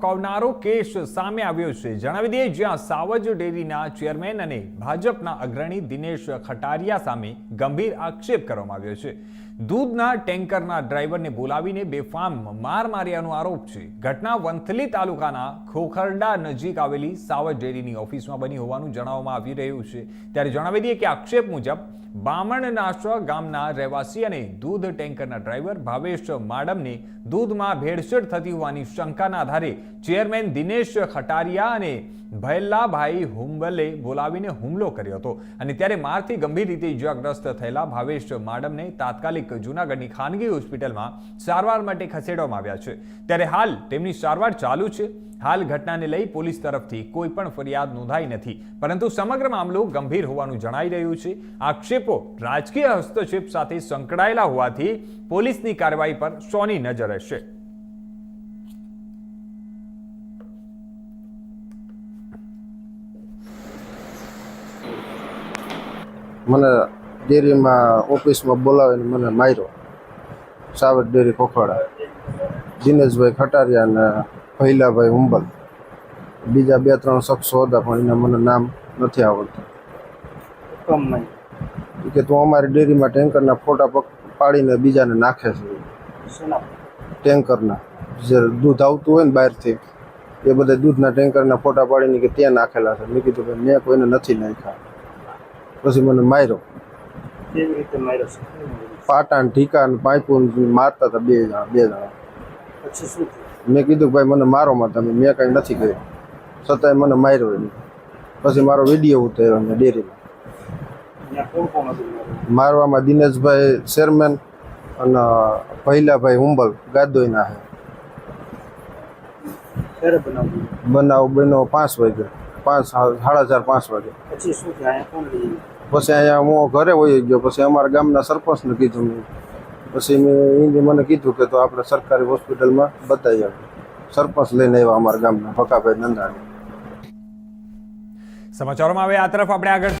ચોંકાવનારો case સામે આવ્યો છે. જણાવી દઈએ, જ્યાં સાવજ ડેરીના ચેરમેન અને ભાજપના અગ્રણી દિનેશ ખટારિયા સામે ગંભીર આક્ષેપ કરવામાં આવ્યો છે. દૂધના ટેન્કરના ડ્રાઈવરને બોલાવીને બેફામ માર માર્યાનો આરોપ છે. ઘટના વંથલી તાલુકાના ખોખરડા નજીક આવેલી સાવજ ડેરીની ઓફિસમાં બની હોવાનું જણાવવામાં આવી રહ્યું છે. ત્યારે જણાવી દઈએ કે આક્ષેપ મુજબ બામણનાશા ગામના રહેવાસી અને દૂધ ટેન્કરના ડ્રાઈવર ભાવેશ માડમને દૂધમાં ભેળસેળ થતી હોવાની શંકાના આધારે ચેરમેન દિનેશ ખટારિયા અને ભૈલાભાઈ હુંબલે બોલાવીને હુમલો કર્યો હતો. અને ત્યારે મારથી ગંભીર રીતે ઇજાગ્રસ્ત થયેલા ભાવેશ માડમને તાત્કાલિક જૂનાગઢની ખાનગી હોસ્પિટલમાં સારવાર માટે ખસેડવામાં આવ્યા છે. ત્યારે હાલ તેમની સારવાર ચાલુ છે. હાલ ઘટનાને લઈ પોલીસ તરફથી કોઈ પણ ફરિયાદ નોંધાઈ નથી. પરંતુ સમગ્ર મામલો ગંભીર હોવાનું જણાઈ રહ્યું છે. આક્ષેપો રાજકીય હસ્તક્ષેપ સાથે સંકળાયેલા હોવાથી પોલીસની કાર્યવાહી પર સોની નજર હશે મને ડેરીમાં ઓફિસમાં બોલાવીને મને માર્યો. સાવર ડેરી ખોખડા દિનેશભાઈ ખટારિયા ભૈલાભાઈ ઉંબલ. બીજા બે ત્રણ શખ્સો હતા પણ એના મને નામ નથી આવડતું. કમ નહીં. કે તું અમારી ડેરીમાં ટેન્કરના ફોટા પાડીને બીજાને નાખે છે. ટેન્કરના. જે દૂધ આવતું હોય ને બહારથી એ બધા દૂધના ટેન્કરના ફોટા પાડીને કે ત્યાં નાખેલા છે. મેં કીધું કે મેં કોઈને નથી નાખ્યા. પછી મને માર્યો. કેવી રીતે માર્યો પાટા ઢીકા ને પાઇપો મારતા હતા બે જણા બે જણા. પછી શું મેં કીધું કે ભાઈ મને મારો માં તમે મેં કંઈ નથી કર્યું. છતાંય મને માર્યો એને પછી મારો વીડિયો ઉતાર્યો એને ડેરીમાં. મારવામાં દિનેશભાઈ ચેરમેન અને ભૈલાભાઈ હુંબલ ગાદોઈના છે બનાવ બન્યો પાંચ વાગે. પાંચ સાડા ચાર પાંચ વાગે. પછી અહીંયા પછી અહીંયા હું ઘરે વહી ગયો. પછી અમારા ગામના સરપંચને કીધું પછી મેં એને મને કીધું કે તો આપણે સરકારી હોસ્પિટલમાં બતાવી આપણે સરપંચ લઈને આવ્યા અમારા ગામના ભકાભાઈ નંદાણી. સમાચારોમાં હવે આ તરફ આપણે આગળ